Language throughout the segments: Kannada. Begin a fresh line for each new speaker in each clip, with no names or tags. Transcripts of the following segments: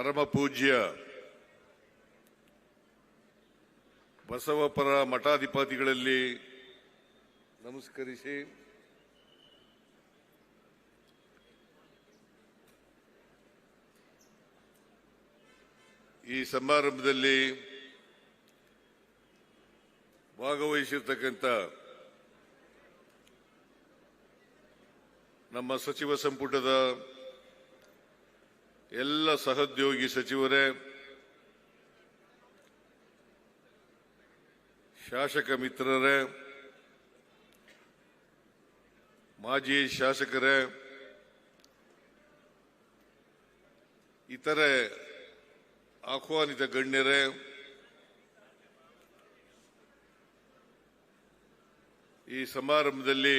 ಪರಮ ಪೂಜ್ಯ ಬಸವಪರ ಮಠಾಧಿಪತಿಗಳಲ್ಲಿ ನಮಸ್ಕರಿಸಿ ಈ ಸಮಾರಂಭದಲ್ಲಿ ಭಾಗವಹಿಸಿರ್ತಕ್ಕಂಥ ನಮ್ಮ ಸಚಿವ ಸಂಪುಟದ ಎಲ್ಲ ಸಹೋದ್ಯೋಗಿ ಸಚಿವರೇ ಶಾಸಕ ಮಿತ್ರರೇ ಮಾಜಿ ಶಾಸಕರೇ ಇತರೆ ಆಹ್ವಾನಿತ ಗಣ್ಯರೇ ಈ ಸಮಾರಂಭದಲ್ಲಿ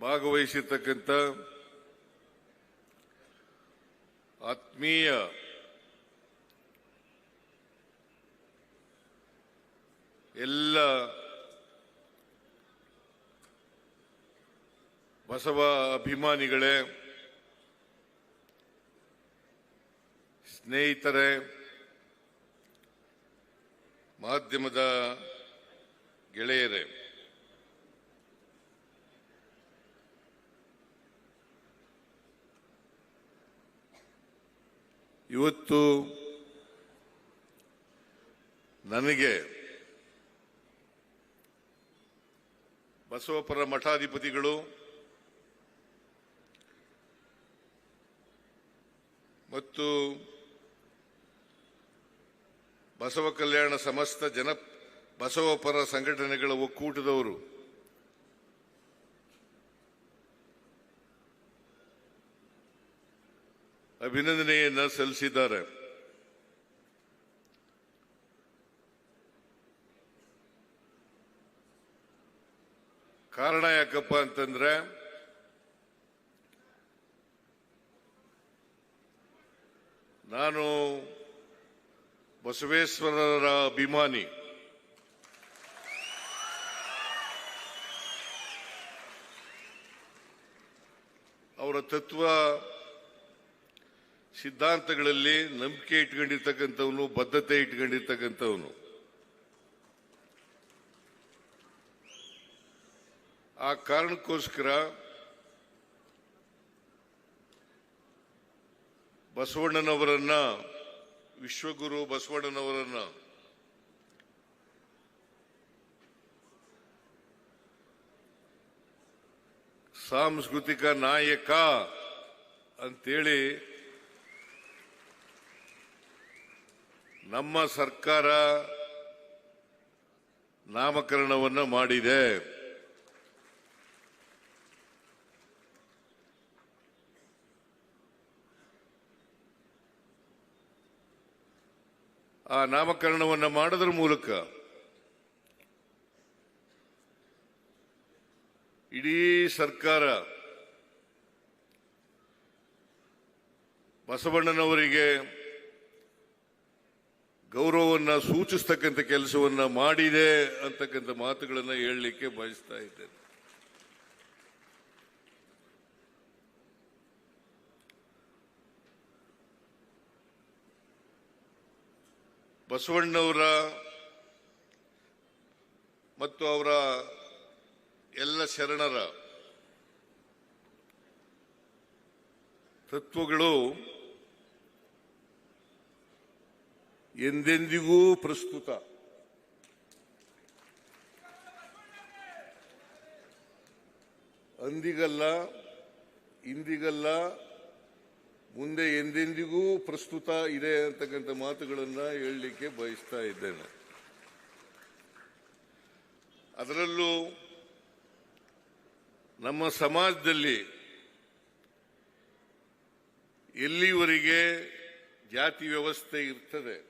ಭಾಗವಹಿಸಿರ್ತಕ್ಕಂಥ ಆತ್ಮೀಯ ಎಲ್ಲ ಬಸವ ಅಭಿಮಾನಿಗಳೇ ಸ್ನೇಹಿತರೇ ಮಾಧ್ಯಮದ ಗೆಳೆಯರೇ ಇವತ್ತು ನನಗೆ ಬಸವಪರ ಮಠಾಧಿಪತಿಗಳು ಮತ್ತು ಬಸವ ಕಲ್ಯಾಣ ಸಮಸ್ತ ಜನ ಬಸವಪರ ಸಂಘಟನೆಗಳ ಒಕ್ಕೂಟದವರು ಅಭಿನಂದನೆಯನ್ನ ಸಲ್ಲಿಸಿದ್ದಾರೆ. ಕಾರಣ ಯಾಕಪ್ಪ ಅಂತಂದ್ರೆ ನಾನು ಬಸವೇಶ್ವರರ ಅಭಿಮಾನಿ. ಅವರ ತತ್ವ ಸಿದ್ಧಾಂತಗಳಲ್ಲಿ ನಂಬಿಕೆ ಇಟ್ಕೊಂಡಿರ್ತಕ್ಕಂಥವನು ಬದ್ಧತೆ ಇಟ್ಕೊಂಡಿರ್ತಕ್ಕಂಥವನು. ಆ ಕಾರಣಕ್ಕೋಸ್ಕರ ಬಸವಣ್ಣನವರನ್ನ ವಿಶ್ವಗುರು ಬಸವಣ್ಣನವರನ್ನ ಸಾಂಸ್ಕೃತಿಕ ನಾಯಕ ಅಂತೇಳಿ ನಮ್ಮ ಸರ್ಕಾರ ನಾಮಕರಣವನ್ನು ಮಾಡಿದೆ. ಆ ನಾಮಕರಣವನ್ನು ಮಾಡೋದ್ರ ಮೂಲಕ ಇಡೀ ಸರ್ಕಾರ ಬಸವಣ್ಣನವರಿಗೆ ಗೌರವವನ್ನ ಸೂಚಿಸ್ತಕ್ಕಂಥ ಕೆಲಸವನ್ನು ಮಾಡಿದೆ ಅಂತಕ್ಕಂಥ ಮಾತುಗಳನ್ನು ಹೇಳಲಿಕ್ಕೆ ಬಯಸ್ತಾ ಇದ್ದೇನೆ. ಬಸವಣ್ಣವರ ಮತ್ತು ಅವರ ಎಲ್ಲ ಶರಣರ ತತ್ವಗಳು ಎಂದೆಂದಿಗೂ ಪ್ರಸ್ತುತ. ಅಂದಿಗಲ್ಲ, ಇಂದಿಗಲ್ಲ, ಮುಂದೆ ಎಂದೆಂದಿಗೂ ಪ್ರಸ್ತುತ ಇದೆ ಅಂತಕ್ಕಂಥ ಮಾತುಗಳನ್ನು ಹೇಳಲಿಕ್ಕೆ ಬಯಸ್ತಾ ಇದ್ದೇನೆ. ಅದರಲ್ಲೂ ನಮ್ಮ ಸಮಾಜದಲ್ಲಿ ಎಲ್ಲಿವರೆಗೆ ಜಾತಿ ವ್ಯವಸ್ಥೆ ಇರ್ತದೆ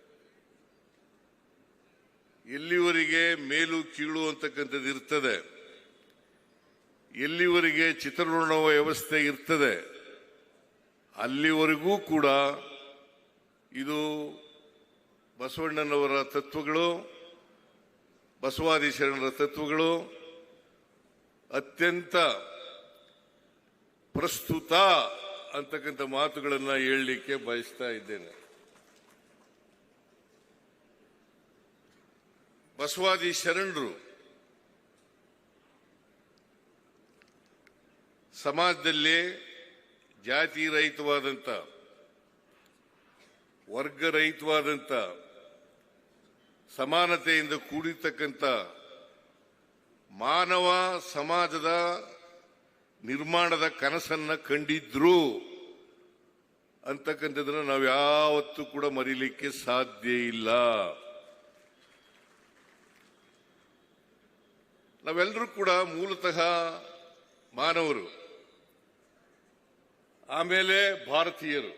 ಎಲ್ಲಿವರೆಗೆ ಮೇಲು ಕೀಳು ಅಂತಕ್ಕಂಥದ್ದು ಇರ್ತದೆ. ಎಲ್ಲಿವರೆಗೆ ಚಿತ್ರಋಣ ವ್ಯವಸ್ಥೆ ಇರ್ತದೆ. ಅಲ್ಲಿವರೆಗೂ ಕೂಡ ಇದು ಬಸವಣ್ಣನವರ ತತ್ವಗಳು ಬಸವಾದಿ ಶರಣರ ತತ್ವಗಳು ಅತ್ಯಂತ ಪ್ರಸ್ತುತ ಅಂತಕ್ಕಂಥ ಮಾತುಗಳನ್ನು ಹೇಳಲಿಕ್ಕೆ ಬಯಸ್ತಾ ಇದ್ದೇನೆ. ಬಸವಾದಿ ಶರಣರು ಸಮಾಜದಲ್ಲಿ ಜಾತಿ ರಹಿತವಾದಂಥ ವರ್ಗರಹಿತವಾದಂಥ, ಸಮಾನತೆಯಿಂದ ಕೂಡಿರ್ತಕ್ಕಂಥ ಮಾನವ ಸಮಾಜದ ನಿರ್ಮಾಣದ ಕನಸನ್ನ ಕಂಡಿದ್ರು ಅಂತಕ್ಕಂಥದ್ದನ್ನ ನಾವು ಯಾವತ್ತೂ ಕೂಡ ಮರೀಲಿಕ್ಕೆ ಸಾಧ್ಯ ಇಲ್ಲ. ನಾವೆಲ್ಲರೂ ಕೂಡ ಮೂಲತಃ ಮಾನವರು, ಆಮೇಲೆ ಭಾರತೀಯರು.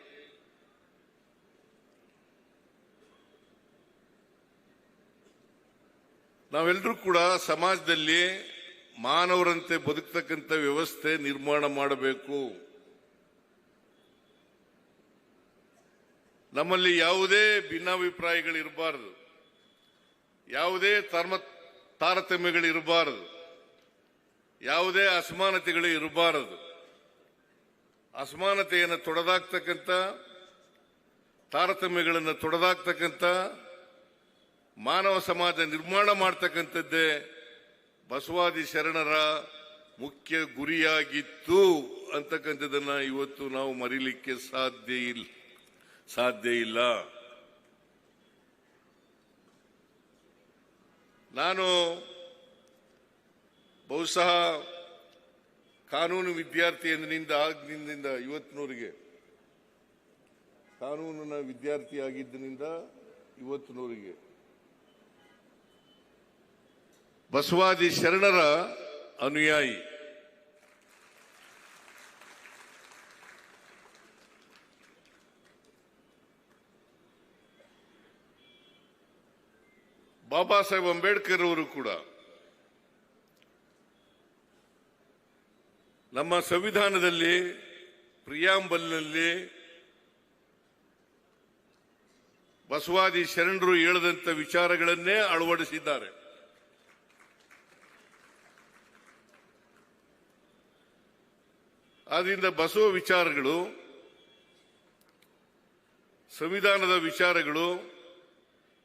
ನಾವೆಲ್ಲರೂ ಕೂಡ ಸಮಾಜದಲ್ಲಿ ಮಾನವರಂತೆ ಬದುಕ್ತಕ್ಕಂಥ ವ್ಯವಸ್ಥೆ ನಿರ್ಮಾಣ ಮಾಡಬೇಕು. ನಮ್ಮಲ್ಲಿ ಯಾವುದೇ ಭಿನ್ನಾಭಿಪ್ರಾಯಗಳಿರಬಾರದು. ಯಾವುದೇ ತರ್ಮ ತಾರತಮ್ಯಗಳಿರಬಾರದು. ಯಾವುದೇ ಅಸಮಾನತೆಗಳು ಇರಬಾರದು ಅಸಮಾನತೆಯನ್ನು ತೊಡೆದಾಕ್ತಕ್ಕಂಥ ತಾರತಮ್ಯಗಳನ್ನು ತೊಡೆದಾಕ್ತಕ್ಕಂಥ ಮಾನವ ಸಮಾಜ ನಿರ್ಮಾಣ ಮಾಡ್ತಕ್ಕಂಥದ್ದೇ ಬಸವಾದಿ ಶರಣರ ಮುಖ್ಯ ಗುರಿಯಾಗಿತ್ತು ಅಂತಕ್ಕಂಥದ್ದನ್ನು ಇವತ್ತು ನಾವು ಮರಿಲಿಕ್ಕೆ ಸಾಧ್ಯ ಇಲ್ಲ ಸಾಧ್ಯ ಇಲ್ಲ. ನಾನು ಬಹುಶಃ ಕಾನೂನು ವಿದ್ಯಾರ್ಥಿ ಎಂದಿನಿಂದ ಆಗಿನಿಂದ ಇವತ್ತಿನವರಿಗೆ ಕಾನೂನಿನ ವಿದ್ಯಾರ್ಥಿ ಆಗಿದ್ದರಿಂದ ಇವತ್ತಿನವರೆಗೆ ಬಸವಾದಿ ಶರಣರ ಅನುಯಾಯಿ ಬಾಬಾ ಸಾಹೇಬ್ ಅಂಬೇಡ್ಕರ್ ಅವರು ಕೂಡ ನಮ್ಮ ಸಂವಿಧಾನದಲ್ಲಿ ಪ್ರಿಯಾಂಬಲ್ನಲ್ಲಿ ಬಸವಾದಿ ಶರಣರು ಹೇಳದಂತ ವಿಚಾರಗಳನ್ನೇ ಅಳವಡಿಸಿದ್ದಾರೆ. ಆದ್ರಿಂದ ಬಸವ ವಿಚಾರಗಳು, ಸಂವಿಧಾನದ ವಿಚಾರಗಳು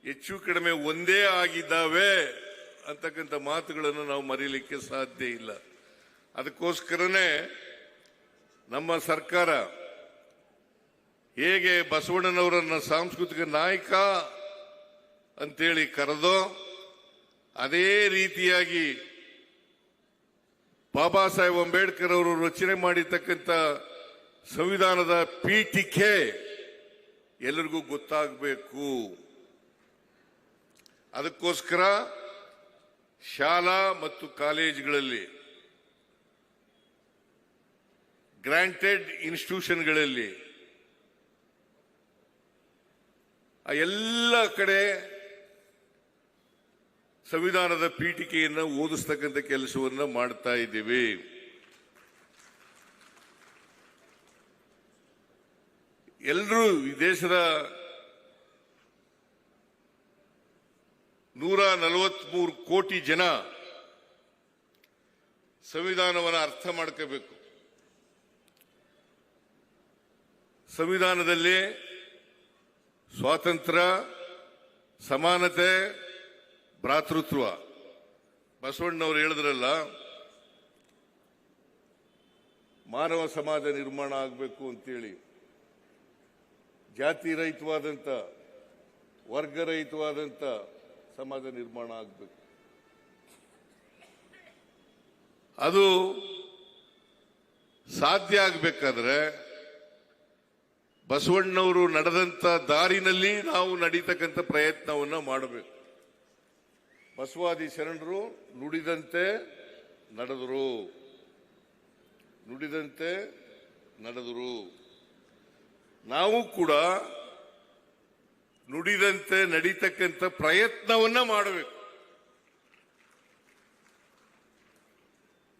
ಹೆಚ್ಚು ಕಡಿಮೆ ಒಂದೇ ಆಗಿದ್ದಾವೆ ಅಂತಕ್ಕಂಥ ಮಾತುಗಳನ್ನು ನಾವು ಮರೀಲಿಕ್ಕೆ ಸಾಧ್ಯ ಇಲ್ಲ. ಅದಕ್ಕೋಸ್ಕರನೇ ನಮ್ಮ ಸರ್ಕಾರ ಹೇಗೆ ಬಸವಣ್ಣನವರನ್ನ ಸಾಂಸ್ಕೃತಿಕ ನಾಯಕ ಅಂತೇಳಿ ಕರೆದೋ ಅದೇ ರೀತಿಯಾಗಿ ಬಾಬಾ ಸಾಹೇಬ್ ಅಂಬೇಡ್ಕರ್ ಅವರು ರಚನೆ ಮಾಡಿರ್ತಕ್ಕಂಥ ಸಂವಿಧಾನದ ಪೀಠಿಕೆ ಎಲ್ಲರಿಗೂ ಗೊತ್ತಾಗಬೇಕು. ಅದಕ್ಕೋಸ್ಕರ ಶಾಲಾ ಮತ್ತು ಕಾಲೇಜುಗಳಲ್ಲಿ, ಗ್ರಾಂಟೆಡ್ ಇನ್ಸ್ಟಿಟ್ಯೂಷನ್ಗಳಲ್ಲಿ, ಆ ಎಲ್ಲ ಕಡೆ ಸಂವಿಧಾನದ ಪೀಠಿಕೆಯನ್ನು ಓದಿಸ್ತಕ್ಕಂಥ ಕೆಲಸವನ್ನು ಮಾಡ್ತಾ ಇದ್ದೀವಿ. ಎಲ್ಲರೂ ಈ ದೇಶದ ನೂರ ನಲವತ್ಮೂರು ಕೋಟಿ ಜನ ಸಂವಿಧಾನವನ್ನು ಅರ್ಥ ಮಾಡ್ಕೋಬೇಕು. ಸಂವಿಧಾನದಲ್ಲಿ ಸ್ವಾತಂತ್ರ್ಯ, ಸಮಾನತೆ, ಭ್ರಾತೃತ್ವ. ಬಸವಣ್ಣವ್ರು ಹೇಳಿದ್ರಲ್ಲ, ಮಾನವ ಸಮಾಜ ನಿರ್ಮಾಣ ಆಗಬೇಕು ಅಂತೇಳಿ. ಜಾತಿ ರಹಿತವಾದಂಥ ವರ್ಗರಹಿತವಾದಂಥ ಸಮಾಜ ನಿರ್ಮಾಣ ಆಗಬೇಕು. ಅದು ಸಾಧ್ಯ ಆಗಬೇಕಾದ್ರೆ ಬಸವಣ್ಣವರು ನಡೆದಂತ ದಾರಿನಲ್ಲಿ ನಾವು ನಡೀತಕ್ಕಂಥ ಪ್ರಯತ್ನವನ್ನು ಮಾಡಬೇಕು. ಬಸವಾದಿ ಶರಣರು ನುಡಿದಂತೆ ನಡೆದರು. ನುಡಿದಂತೆ ನಡೆದರು. ನಾವು ಕೂಡ ನುಡಿದಂತೆ ನಡೀತಕ್ಕಂಥ ಪ್ರಯತ್ನವನ್ನ ಮಾಡಬೇಕು.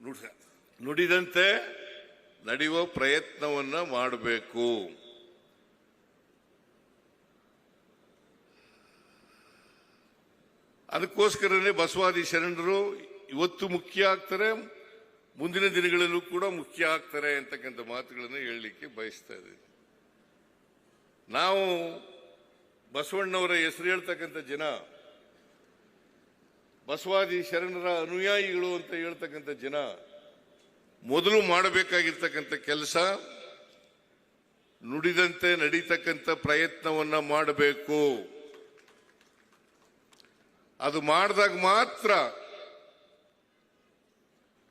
ನುಡಿ- ನುಡಿದಂತೆ ನಡೆಯುವ ಪ್ರಯತ್ನವನ್ನ ಮಾಡಬೇಕು. ಅದಕ್ಕೋಸ್ಕರನೇ ಬಸವಾದಿ ಶರಣರು ಇವತ್ತು ಮುಖ್ಯ ಆಗ್ತಾರೆ, ಮುಂದಿನ ದಿನಗಳಲ್ಲೂ ಕೂಡ ಮುಖ್ಯ ಆಗ್ತಾರೆ ಅಂತಕ್ಕಂಥ ಮಾತುಗಳನ್ನು ಹೇಳಲಿಕ್ಕೆ ಬಯಸ್ತಾ ಇದ್ದೀನಿ. ನಾವು ಬಸವಣ್ಣವರ ಹೆಸರು ಹೇಳ್ತಕ್ಕಂಥ ಜನ, ಬಸವಾದಿ ಶರಣರ ಅನುಯಾಯಿಗಳು ಅಂತ ಹೇಳ್ತಕ್ಕಂಥ ಜನ, ಮೊದಲು ಮಾಡಬೇಕಾಗಿರ್ತಕ್ಕಂಥ ಕೆಲಸ, ನುಡಿದಂತೆ ನಡೀತಕ್ಕಂಥ ಪ್ರಯತ್ನವನ್ನ ಮಾಡಬೇಕು. ಅದು ಮಾಡಿದಾಗ ಮಾತ್ರ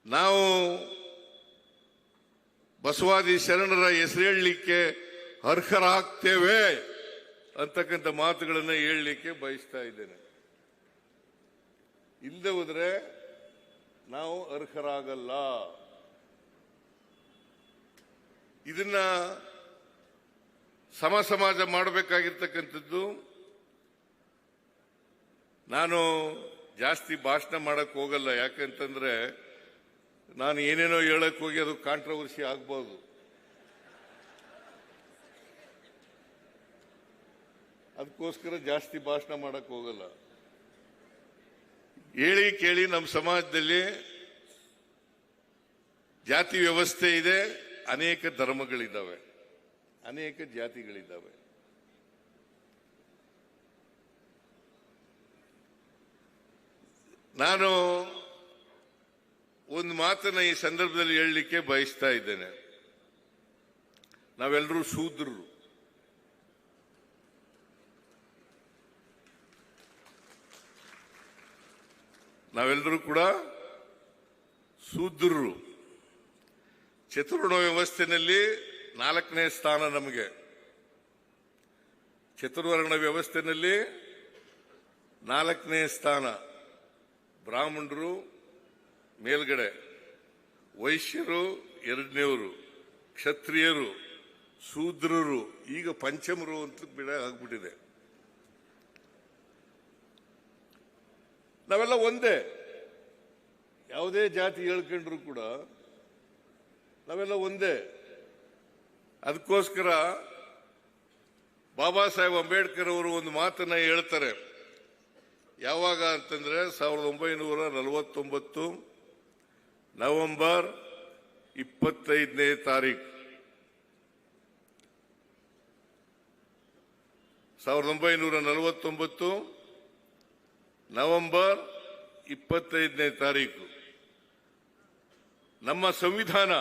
ನಾವು ಬಸವಾದಿ ಶರಣರ ಹೆಸರು ಹೇಳಲಿಕ್ಕೆ ಅರ್ಹರಾಗ್ತೇವೆ. ಅಂತಕ್ಕಂಥ ಮಾತುಗಳನ್ನು ಹೇಳಲಿಕ್ಕೆ ಬಯಸ್ತಾ ಇದ್ದೇನೆ. ಇಲ್ಲದೆ ಹೋದರೆ ನಾವು ಅರ್ಹರಾಗಲ್ಲ. ಇದನ್ನ ಸಮ ಸಮಾಜ ಮಾಡಬೇಕಾಗಿರ್ತಕ್ಕಂಥದ್ದು, ನಾನು ಜಾಸ್ತಿ ಭಾಷಣ ಮಾಡಕ್ ಹೋಗಲ್ಲ. ಯಾಕಂತಂದ್ರೆ ನಾನು ಏನೇನೋ ಹೇಳಕ್ ಹೋಗಿ ಅದು ಕಾಂಟ್ರವರ್ಸಿ ಆಗ್ಬೋದು. ಅದಕ್ಕೋಸ್ಕರ ಜಾಸ್ತಿ ಭಾಷಣ ಮಾಡಕ್ ಹೋಗಲ್ಲ. ಹೇಳಿ ಕೇಳಿ ನಮ್ಮ ಸಮಾಜದಲ್ಲಿ ಜಾತಿ ವ್ಯವಸ್ಥೆ ಇದೆ, ಅನೇಕ ಧರ್ಮಗಳಿದ್ದಾವೆ, ಅನೇಕ ಜಾತಿಗಳಿದ್ದಾವೆ. ನಾನು ಒಂದು ಮಾತನ್ನ ಈ ಸಂದರ್ಭದಲ್ಲಿ ಹೇಳಲಿಕ್ಕೆ ಬಯಸ್ತಾ ಇದ್ದೇನೆ. ನಾವೆಲ್ಲರೂ ಶೂದ್ರರು. ನಾವೆಲ್ಲರೂ ಕೂಡ ಸೂದ್ರರು ಚತುರ್ಣ ವ್ಯವಸ್ಥೆಯಲ್ಲಿ ನಾಲ್ಕನೇ ಸ್ಥಾನ ನಮಗೆ. ಚತುರ್ವರ್ಣ ವ್ಯವಸ್ಥೆಯಲ್ಲಿ ನಾಲ್ಕನೇ ಸ್ಥಾನ ಬ್ರಾಹ್ಮಣರು, ಮೇಲ್ಗಡೆ ವೈಶ್ಯರು, ಎರಡನೇವರು ಕ್ಷತ್ರಿಯರು, ಶೂದ್ರರು. ಈಗ ಪಂಚಮರು ಅಂತ ಬಿಡ ಆಗ್ಬಿಟ್ಟಿದೆ. ನಾವೆಲ್ಲ ಒಂದೇ. ಯಾವುದೇ ಜಾತಿ ಹೇಳ್ಕೊಂಡ್ರು ಕೂಡ ನಾವೆಲ್ಲ ಒಂದೇ. ಅದಕ್ಕೋಸ್ಕರ ಬಾಬಾ ಸಾಹೇಬ್ ಅಂಬೇಡ್ಕರ್ ಅವರು ಒಂದು ಮಾತನ್ನ ಹೇಳ್ತಾರೆ. ಯಾವಾಗ ಅಂತಂದ್ರೆ ಸಾವಿರದ ಒಂಬೈನೂರ ನಲವತ್ತೊಂಬತ್ತು ನವೆಂಬರ್ ಇಪ್ಪತ್ತೈದನೇ ತಾರೀಕು ಸಾವಿರದ ಒಂಬೈನೂರ ನಲವತ್ತೊಂಬತ್ತು ನವೆಂಬರ್ ಇಪ್ಪತ್ತೈದನೇ ತಾರೀಕು. ನಮ್ಮ ಸಂವಿಧಾನ.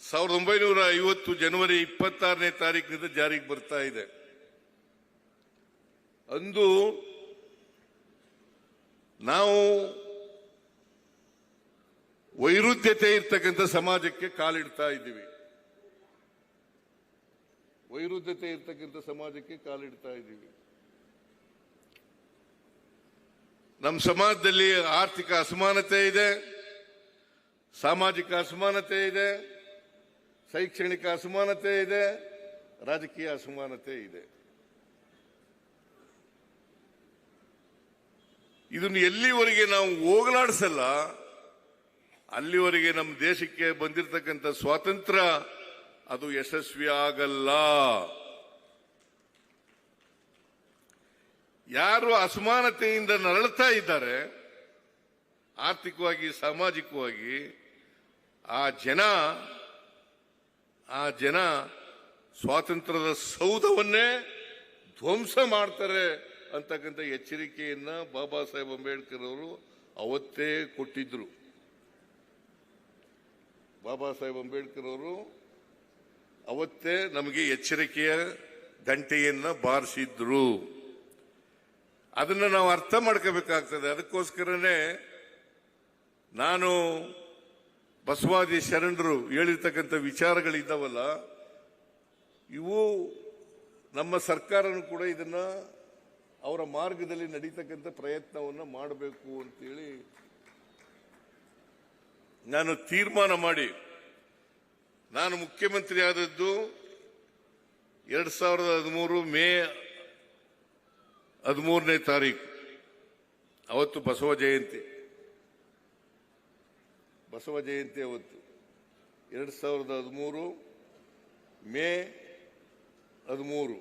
ಸಾವಿರದ ಒಂಬೈನೂರ ಐವತ್ತು ಜನವರಿ ಇಪ್ಪತ್ತಾರನೇ ತಾರೀಕಿನಿಂದ ಜಾರಿಗೆ ಬರ್ತಾ ಇದೆ. ಅಂದು ನಾವು ವೈರುಧ್ಯತೆ ಇರ್ತಕ್ಕಂಥ ಸಮಾಜಕ್ಕೆ ಕಾಲಿಡ್ತಾ ಇದ್ದೀವಿ. ವೈರುಧ್ಯತೆ ಇರ್ತಕ್ಕಂಥ ಸಮಾಜಕ್ಕೆ ಕಾಲಿಡ್ತಾ ಇದ್ದೀವಿ. ನಮ್ಮ ಸಮಾಜದಲ್ಲಿ ಆರ್ಥಿಕ ಅಸಮಾನತೆ ಇದೆ, ಸಾಮಾಜಿಕ ಅಸಮಾನತೆ ಇದೆ, ಶೈಕ್ಷಣಿಕ ಅಸಮಾನತೆ ಇದೆ, ರಾಜಕೀಯ ಅಸಮಾನತೆ ಇದೆ. ಇದನ್ನು ಎಲ್ಲಿವರೆಗೆ ನಾವು ಹೋಗಲಾಡಿಸಲ್ಲ, ಅಲ್ಲಿವರೆಗೆ ನಮ್ಮ ದೇಶಕ್ಕೆ ಬಂದಿರತಕ್ಕಂಥ ಸ್ವಾತಂತ್ರ್ಯ ಅದು ಯಶಸ್ವಿ ಆಗಲ್ಲ ಯಾರು ಅಸಮಾನತೆಯಿಂದ ನರಳುತ್ತಾ ಇದ್ದಾರೆ, ಆರ್ಥಿಕವಾಗಿ, ಸಾಮಾಜಿಕವಾಗಿ, ಆ ಜನ ಆ ಜನ ಸ್ವಾತಂತ್ರ್ಯದ ಸೌಧವನ್ನೇ ಧ್ವಂಸ ಮಾಡ್ತಾರೆ ಅಂತಕ್ಕಂಥ ಎಚ್ಚರಿಕೆಯನ್ನ ಬಾಬಾ ಸಾಹೇಬ್ ಅಂಬೇಡ್ಕರ್ ಅವರು ಅವತ್ತೇ ಕೊಟ್ಟಿದ್ರು. ಬಾಬಾ ಸಾಹೇಬ್ ಅಂಬೇಡ್ಕರ್ ಅವರು ಅವತ್ತೇ ನಮಗೆ ಎಚ್ಚರಿಕೆಯ ಗಂಟೆಯನ್ನ ಬಾರಿಸಿದ್ರು. ಅದನ್ನ ನಾವು ಅರ್ಥ ಮಾಡ್ಕೋಬೇಕಾಗ್ತದೆ. ಅದಕ್ಕೋಸ್ಕರನೇ ನಾನು ಬಸವಾದಿ ಶರಣರು ಹೇಳಿರ್ತಕ್ಕಂಥ ವಿಚಾರಗಳಿದ್ದಾವಲ್ಲ, ಇವು ನಮ್ಮ ಸರ್ಕಾರನು ಕೂಡ ಇದನ್ನ ಅವರ ಮಾರ್ಗದಲ್ಲಿ ನಡೀತಕ್ಕಂಥ ಪ್ರಯತ್ನವನ್ನು ಮಾಡಬೇಕು ಅಂತೇಳಿ ನಾನು ತೀರ್ಮಾನ ಮಾಡಿ ನಾನು ಮುಖ್ಯಮಂತ್ರಿ ಆದದ್ದು ಎರಡ್ ಸಾವಿರದ ಹದಿಮೂರು ಮೇ ಹದಿಮೂರನೇ ತಾರೀಕು. ಅವತ್ತು ಬಸವ ಜಯಂತಿ. ಬಸವ ಜಯಂತಿ ಅವತ್ತು. ಎರಡ್ ಸಾವಿರದ ಹದಿಮೂರು ಮೇ ಹದಿಮೂರು.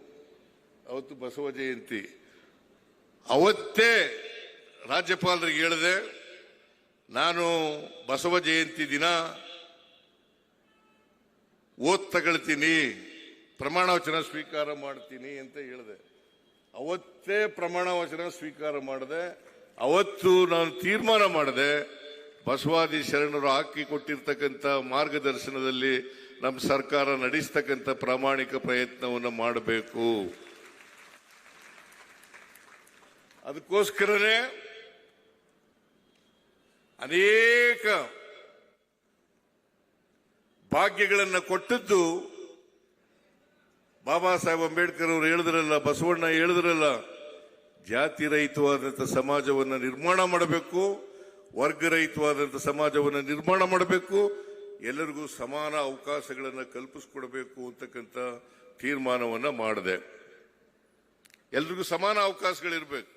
ಅವತ್ತು ಬಸವ ಜಯಂತಿ. ಅವತ್ತೇ ರಾಜ್ಯಪಾಲರಿಗೆ ಹೇಳಿದೆ, ನಾನು ಬಸವ ಜಯಂತಿ ದಿನ ಓದ್ ತಗೊಳ್ತೀನಿ ಪ್ರಮಾಣ ವಚನ ಸ್ವೀಕಾರ ಮಾಡ್ತೀನಿ ಅಂತ ಹೇಳಿದೆ. ಅವತ್ತೇ ಪ್ರಮಾಣ ವಚನ ಸ್ವೀಕಾರ ಮಾಡಿದೆ, ಅವತ್ತು ನಾನು ತೀರ್ಮಾನ ಮಾಡಿದೆ, ಬಸವಾದಿ ಶರಣರು ಹಾಕಿ ಕೊಟ್ಟಿರ್ತಕ್ಕಂಥ ಮಾರ್ಗದರ್ಶನದಲ್ಲಿ ನಮ್ಮ ಸರ್ಕಾರ ನಡೆಸ್ತಕ್ಕಂಥ ಪ್ರಾಮಾಣಿಕ ಪ್ರಯತ್ನವನ್ನು ಮಾಡಬೇಕು. ಅದಕ್ಕೋಸ್ಕರನೇ ಅನೇಕ ಭಾಗ್ಯಗಳನ್ನು ಕೊಟ್ಟದ್ದು ಬಾಬಾ ಸಾಹೇಬ್ ಅಂಬೇಡ್ಕರ್ ಅವರು ಹೇಳಿದ್ರಲ್ಲ, ಬಸವಣ್ಣ ಹೇಳಿದ್ರಲ್ಲ ಜಾತಿ ರಹಿತವಾದಂಥ ಸಮಾಜವನ್ನು ನಿರ್ಮಾಣ ಮಾಡಬೇಕು ವರ್ಗರಹಿತವಾದಂಥ ಸಮಾಜವನ್ನು ನಿರ್ಮಾಣ ಮಾಡಬೇಕು, ಎಲ್ಲರಿಗೂ ಸಮಾನ ಅವಕಾಶಗಳನ್ನು ಕಲ್ಪಿಸ್ಕೊಡ್ಬೇಕು ಅಂತಕ್ಕಂಥ ತೀರ್ಮಾನವನ್ನು ಮಾಡಿದೆ. ಎಲ್ರಿಗೂ ಸಮಾನ ಅವಕಾಶಗಳಿರ್ಬೇಕು.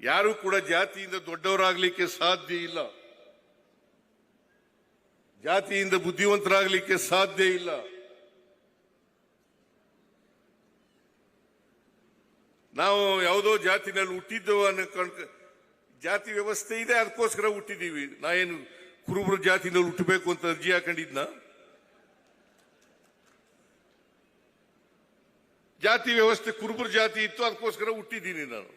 ಯಾರು ಕೂಡ ಜಾತಿಯಿಂದ ದೊಡ್ಡವರಾಗಲಿಕ್ಕೆ ಸಾಧ್ಯ ಇಲ್ಲ. ಜಾತಿಯಿಂದ ಬುದ್ಧಿವಂತರಾಗಲಿಕ್ಕೆ ಸಾಧ್ಯ ಇಲ್ಲ. ನಾವು ಯಾವುದೋ ಜಾತಿನಲ್ಲಿ ಹುಟ್ಟಿದ್ದೇವೆ ಅನ್ನೋ ಜಾತಿ ವ್ಯವಸ್ಥೆ ಇದೆ, ಅದಕ್ಕೋಸ್ಕರ ಹುಟ್ಟಿದೀವಿ. ನಾ ಏನು ಕುರುಬರು ಜಾತಿನಲ್ಲಿ ಹುಟ್ಟಬೇಕು ಅಂತ ಅರ್ಜಿ ಹಾಕೊಂಡಿದ್ನ? ಜಾತಿ ವ್ಯವಸ್ಥೆ ಕುರುಬರು ಜಾತಿ ಇತ್ತು, ಅದಕ್ಕೋಸ್ಕರ ಹುಟ್ಟಿದ್ದೀನಿ ನಾನು.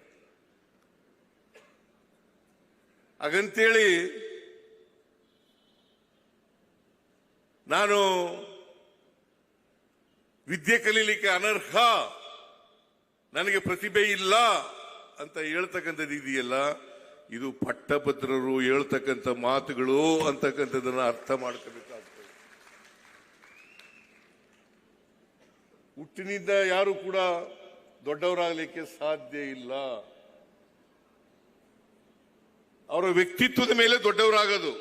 ಹಾಗಂತೇಳಿ ನಾನು ವಿದ್ಯೆ ಕಲೀಲಿಕ್ಕೆ ಅನರ್ಹ, ನನಗೆ ಪ್ರತಿಭೆ ಇಲ್ಲ ಅಂತ ಹೇಳ್ತಕ್ಕಂಥದ್ದು ಇದೆಯಲ್ಲ, ಇದು ಪಟ್ಟಭದ್ರರು ಹೇಳ್ತಕ್ಕಂಥ ಮಾತುಗಳು ಅಂತಕ್ಕಂಥದ್ದನ್ನು ಅರ್ಥ ಮಾಡ್ಕೋಬೇಕಾಗ್ತದೆ. ಹುಟ್ಟಿನಿಂದ ಯಾರು ಕೂಡ ದೊಡ್ಡವರಾಗಲಿಕ್ಕೆ ಸಾಧ್ಯ ಇಲ್ಲ. ಅವರ ವ್ಯಕ್ತಿತ್ವದ ಮೇಲೆ ದೊಡ್ಡವರಾಗೋದು.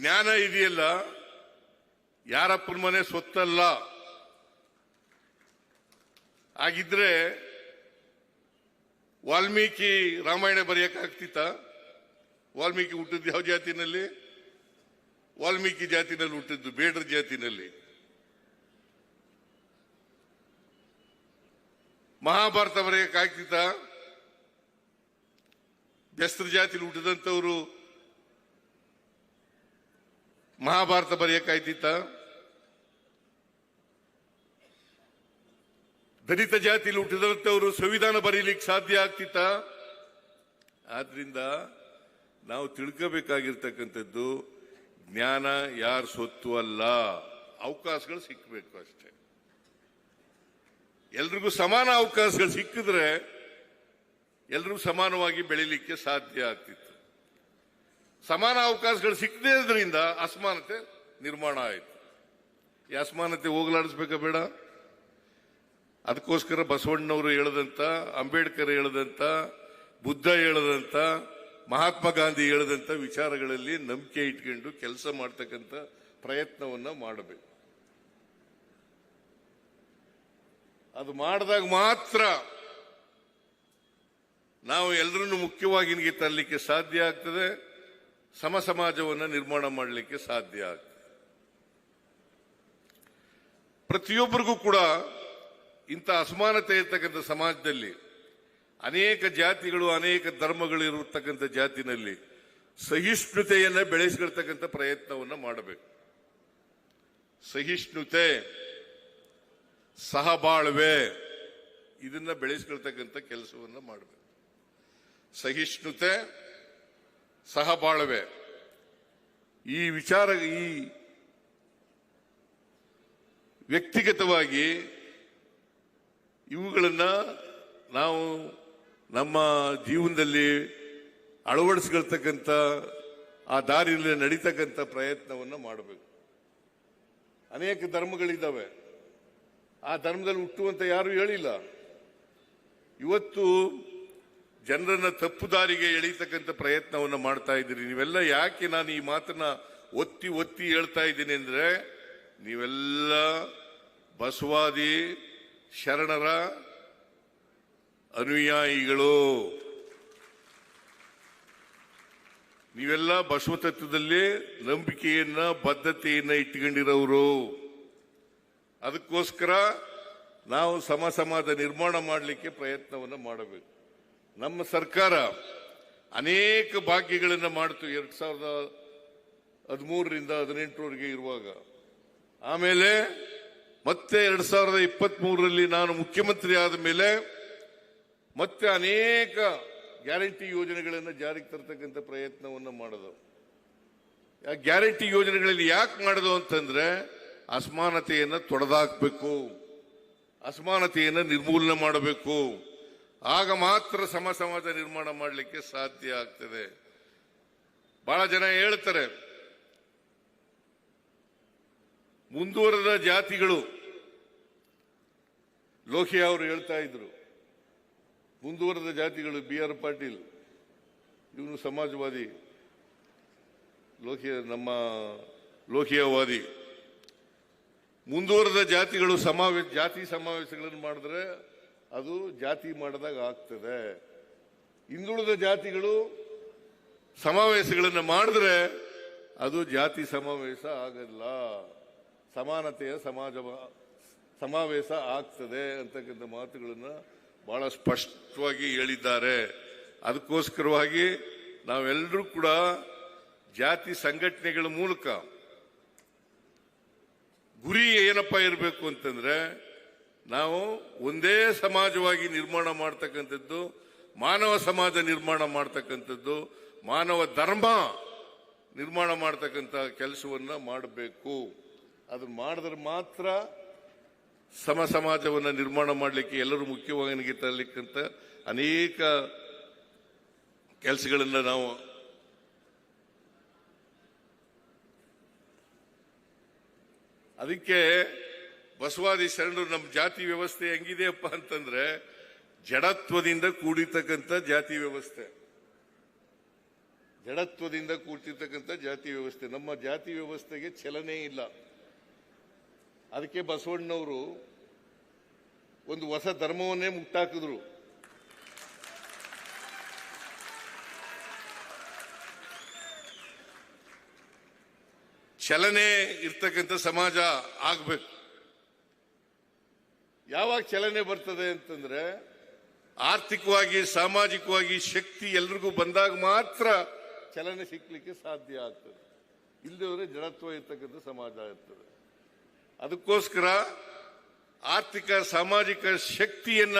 ಜ್ಞಾನ ಇದೆಯಲ್ಲ, ಯಾರಪ್ಪನ ಮನೆ ಸೊತ್ತಲ್ಲ ಹಾಗಿದ್ರೆ ವಾಲ್ಮೀಕಿ ರಾಮಾಯಣ ಬರೆಯಕ್ಕಾಗ್ತಿತ್ತ ವಾಲ್ಮೀಕಿ ಹುಟ್ಟಿದ್ದು ಯಾವ ಜಾತಿನಲ್ಲಿ? ವಾಲ್ಮೀಕಿ ಜಾತಿನಲ್ಲಿ ಹುಟ್ಟಿದ್ದು ಬೇಡರ ಜಾತಿನಲ್ಲಿ. ಮಹಾಭಾರತ ಬರೆಯಕ್ಕಾಗ್ತಿತ್ತ ಬೆಸ್ತರ ಜಾತಿಲಿ ಹುಟ್ಟಿದಂಥವ್ರು ಮಹಾಭಾರತ ಬರೆಯಕ್ಕಾಯ್ತಿತ್ತ ದಲಿತ ಜಾತಿಲಿ ಅವರು ಸಂವಿಧಾನ ಬರೀಲಿಕ್ಕೆ ಸಾಧ್ಯ ಆಗ್ತಿತ್ತ? ಆದ್ರಿಂದ ನಾವು ತಿಳ್ಕೋಬೇಕಾಗಿರ್ತಕ್ಕಂಥದ್ದು ಜ್ಞಾನ ಯಾರ ಸೊತ್ತು ಅಲ್ಲ. ಅವಕಾಶಗಳು ಸಿಕ್ಕಬೇಕು ಅಷ್ಟೇ. ಎಲ್ರಿಗೂ ಸಮಾನ ಅವಕಾಶಗಳು ಸಿಕ್ಕಿದ್ರೆ ಎಲ್ರಿಗೂ ಸಮಾನವಾಗಿ ಬೆಳಿಲಿಕ್ಕೆ ಸಾಧ್ಯ ಆಗ್ತಿತ್ತು. ಸಮಾನ ಅವಕಾಶಗಳು ಸಿಕ್ಕದೇ ಇದ್ರಿಂದ ಅಸಮಾನತೆ ನಿರ್ಮಾಣ ಆಯಿತು. ಈ ಅಸಮಾನತೆ ಹೋಗಲಾಡಿಸ್ಬೇಕ ಬೇಡ? ಅದಕ್ಕೋಸ್ಕರ ಬಸವಣ್ಣವರು ಹೇಳದಂತ, ಅಂಬೇಡ್ಕರ್ ಹೇಳದಂತ, ಬುದ್ಧ ಹೇಳದಂತ, ಮಹಾತ್ಮ ಗಾಂಧಿ ಹೇಳದಂತ ವಿಚಾರಗಳಲ್ಲಿ ನಂಬಿಕೆ ಇಟ್ಕೊಂಡು ಕೆಲಸ ಮಾಡ್ತಕ್ಕಂಥ ಪ್ರಯತ್ನವನ್ನ ಮಾಡಬೇಕು. ಅದು ಮಾಡಿದಾಗ ಮಾತ್ರ ನಾವು ಎಲ್ಲರನ್ನು ಮುಖ್ಯವಾಗಿ ತರಲಿಕ್ಕೆ ಸಾಧ್ಯ ಆಗ್ತದೆ. ಸಮ ಸಮಾಜವನ್ನು ನಿರ್ಮಾಣ ಮಾಡಲಿಕ್ಕೆ ಸಾಧ್ಯ ಆಗ್ತದೆ. ಪ್ರತಿಯೊಬ್ಬರಿಗೂ ಕೂಡ ಇಂಥ ಅಸಮಾನತೆ ಇರತಕ್ಕಂಥ ಸಮಾಜದಲ್ಲಿ ಅನೇಕ ಜಾತಿಗಳು, ಅನೇಕ ಧರ್ಮಗಳು ಇರತಕ್ಕಂಥ ಜಾತಿನಲ್ಲಿ ಸಹಿಷ್ಣುತೆಯನ್ನ ಬೆಳೆಸಿಕೊಳ್ತಕ್ಕಂಥ ಪ್ರಯತ್ನವನ್ನ ಮಾಡಬೇಕು. ಸಹಿಷ್ಣುತೆ, ಸಹಬಾಳ್ವೆ, ಇದನ್ನ ಬೆಳೆಸ್ಕೊಳ್ತಕ್ಕಂಥ ಕೆಲಸವನ್ನ ಮಾಡಬೇಕು. ಸಹಿಷ್ಣುತೆ ಸಹಬಾಳ್ವೆ. ಈ ವಿಚಾರ, ಈ ವ್ಯಕ್ತಿಗತವಾಗಿ ಇವುಗಳನ್ನು ನಾವು ನಮ್ಮ ಜೀವನದಲ್ಲಿ ಅಳವಡಿಸ್ಕೊಳ್ತಕ್ಕಂಥ, ಆ ದಾರಿಯಲ್ಲಿ ನಡೀತಕ್ಕಂಥ ಪ್ರಯತ್ನವನ್ನು ಮಾಡಬೇಕು. ಅನೇಕ ಧರ್ಮಗಳಿದ್ದಾವೆ. ಆ ಧರ್ಮದಲ್ಲಿ ಹುಟ್ಟುವಂತ ಯಾರು ಹೇಳಿಲ್ಲ. ಇವತ್ತು ಜನರನ್ನ ತಪ್ಪು ದಾರಿಗೆ ಎಳೀತಕ್ಕಂಥ ಪ್ರಯತ್ನವನ್ನು ಮಾಡ್ತಾ ಇದ್ದೀರಿ. ನೀವೆಲ್ಲ ಯಾಕೆ ನಾನು ಈ ಮಾತನ್ನ ಒತ್ತಿ ಒತ್ತಿ ಹೇಳ್ತಾ ಇದ್ದೀನಿ ಅಂದ್ರೆ, ನೀವೆಲ್ಲ ಬಸವಾದಿ ಶರಣರ ಅನುಯಾಯಿಗಳು. ನೀವೆಲ್ಲ ಬಸವ ತತ್ವದಲ್ಲಿ ನಂಬಿಕೆಯನ್ನ, ಬದ್ಧತೆಯನ್ನ ಇಟ್ಟುಕೊಂಡಿರೋರು. ಅದಕ್ಕೋಸ್ಕರ ನಾವು ಸಮ ಸಮಾಜ ನಿರ್ಮಾಣ ಮಾಡಲಿಕ್ಕೆ ಪ್ರಯತ್ನವನ್ನು ಮಾಡಬೇಕು. ನಮ್ಮ ಸರ್ಕಾರ ಅನೇಕ ಭಾಗ್ಯಗಳನ್ನು ಮಾಡ್ತು ಎರಡು ಸಾವಿರದ ಹದಿಮೂರರಿಂದ ಹದಿನೆಂಟರವರೆಗೆ ಇರುವಾಗ. ಆಮೇಲೆ ಮತ್ತೆ ಎರಡು ಸಾವಿರದ ಇಪ್ಪತ್ತ್ ಮೂರರಲ್ಲಿ ನಾನು ಮುಖ್ಯಮಂತ್ರಿ ಆದ ಮೇಲೆ ಮತ್ತೆ ಅನೇಕ ಗ್ಯಾರಂಟಿ ಯೋಜನೆಗಳನ್ನು ಜಾರಿಗೆ ತರ್ತಕ್ಕಂಥ ಪ್ರಯತ್ನವನ್ನು ಮಾಡೋದು. ಗ್ಯಾರಂಟಿ ಯೋಜನೆಗಳಲ್ಲಿ ಯಾಕೆ ಮಾಡೋದು ಅಂತಂದ್ರೆ ಅಸಮಾನತೆಯನ್ನು ತೊಡೆದಾಕ್ಬೇಕು. ಅಸಮಾನತೆಯನ್ನು ನಿರ್ಮೂಲನೆ ಮಾಡಬೇಕು. ಆಗ ಮಾತ್ರ ಸಮ ಸಮಾಜ ನಿರ್ಮಾಣ ಮಾಡಲಿಕ್ಕೆ ಸಾಧ್ಯ ಆಗ್ತದೆ. ಬಹಳ ಜನ ಹೇಳ್ತಾರೆ, ಮುಂದುವರೆದ ಜಾತಿಗಳು ಲೋಹಿಯಾ ಅವರು ಹೇಳ್ತಾ ಇದ್ರು, ಮುಂದುವರೆದ ಜಾತಿಗಳು ಬಿ ಆರ್ ಪಾಟೀಲ್, ಇವನು ಸಮಾಜವಾದಿ ಲೋಕಿಯ ನಮ್ಮ ಲೋಕಿಯವಾದಿ. ಮುಂದುವರೆದ ಜಾತಿಗಳು ಸಮಾವೇಶ ಜಾತಿ ಸಮಾವೇಶಗಳನ್ನು ಮಾಡಿದ್ರೆ ಅದು ಜಾತಿ ಮಾಡಿದಾಗ ಆಗ್ತದೆ. ಹಿಂದುಳಿದ ಜಾತಿಗಳು ಸಮಾವೇಶಗಳನ್ನು ಮಾಡಿದ್ರೆ ಅದು ಜಾತಿ ಸಮಾವೇಶ ಆಗಲ್ಲ. ಸಮಾನತೆಯ ಸಮಾಜ ಸಮಾವೇಶ ಆಗ್ತದೆ ಅಂತಕ್ಕಂಥ ಮಾತುಗಳನ್ನು ಬಹಳ ಸ್ಪಷ್ಟವಾಗಿ ಹೇಳಿದ್ದಾರೆ. ಅದಕ್ಕೋಸ್ಕರವಾಗಿ ನಾವೆಲ್ಲರೂ ಕೂಡ ಜಾತಿ ಸಂಘಟನೆಗಳ ಮೂಲಕ ಗುರಿ ಏನಪ್ಪ ಇರಬೇಕು ಅಂತಂದ್ರೆ ನಾವು ಒಂದೇ ಸಮಾಜವಾಗಿ ನಿರ್ಮಾಣ ಮಾಡ್ತಕ್ಕಂಥದ್ದು, ಮಾನವ ಸಮಾಜ ನಿರ್ಮಾಣ ಮಾಡ್ತಕ್ಕಂಥದ್ದು, ಮಾನವ ಧರ್ಮ ನಿರ್ಮಾಣ ಮಾಡ್ತಕ್ಕಂಥ ಕೆಲಸವನ್ನ ಮಾಡಬೇಕು. ಅದು ಮಾಡಿದ್ರೆ ಮಾತ್ರ ಸಮ ಸಮಾಜವನ್ನು ನಿರ್ಮಾಣ ಮಾಡಲಿಕ್ಕೆ ಎಲ್ಲರೂ ಮುಖ್ಯವಾಗಿ ತರಲಿಕ್ಕಂಥ ಅನೇಕ ಕೆಲಸಗಳನ್ನ ನಾವು ಅದಕ್ಕೆ ಬಸವಾದಿ ಶರಣರು, ನಮ್ಮ ಜಾತಿ ವ್ಯವಸ್ಥೆ ಹೆಂಗಿದೆಯಪ್ಪ ಅಂತಂದ್ರೆ ಜಡತ್ವದಿಂದ ಕೂಡಿರ್ತಕ್ಕಂಥ ಜಾತಿ ವ್ಯವಸ್ಥೆ. ಜಡತ್ವದಿಂದ ಕೂಡ್ತಿರ್ತಕ್ಕಂಥ ಜಾತಿ ವ್ಯವಸ್ಥೆ. ನಮ್ಮ ಜಾತಿ ವ್ಯವಸ್ಥೆಗೆ ಚಲನೆ ಇಲ್ಲ. ಅದಕ್ಕೆ ಬಸವಣ್ಣವರು ಒಂದು ಹೊಸ ಧರ್ಮವನ್ನೇ ಮುಟ್ಟಾಕಿದ್ರು ಚಲನೆ ಇರ್ತಕ್ಕಂಥ ಸಮಾಜ ಆಗ್ಬೇಕು. ಯಾವಾಗ ಚಲನೆ ಬರ್ತದೆ ಅಂತಂದ್ರೆ ಆರ್ಥಿಕವಾಗಿ, ಸಾಮಾಜಿಕವಾಗಿ ಶಕ್ತಿ ಎಲ್ರಿಗೂ ಬಂದಾಗ ಮಾತ್ರ ಚಲನೆ ಸಿಕ್ಕಲಿಕ್ಕೆ ಸಾಧ್ಯ ಆಗ್ತದೆ. ಇಲ್ಲದವರೆ ಜಡತ್ವ ಇರ್ತಕ್ಕಂಥ ಸಮಾಜ ಇರ್ತದೆ ಅದಕ್ಕೋಸ್ಕರ ಆರ್ಥಿಕ, ಸಾಮಾಜಿಕ ಶಕ್ತಿಯನ್ನ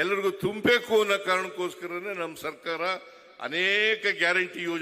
ಎಲ್ಲರಿಗೂ ತುಂಬಬೇಕು ಅನ್ನೋ ಕಾರಣಕ್ಕೋಸ್ಕರನೇ ನಮ್ಮ ಸರ್ಕಾರ ಅನೇಕ ಗ್ಯಾರಂಟಿ ಯೋಜನೆ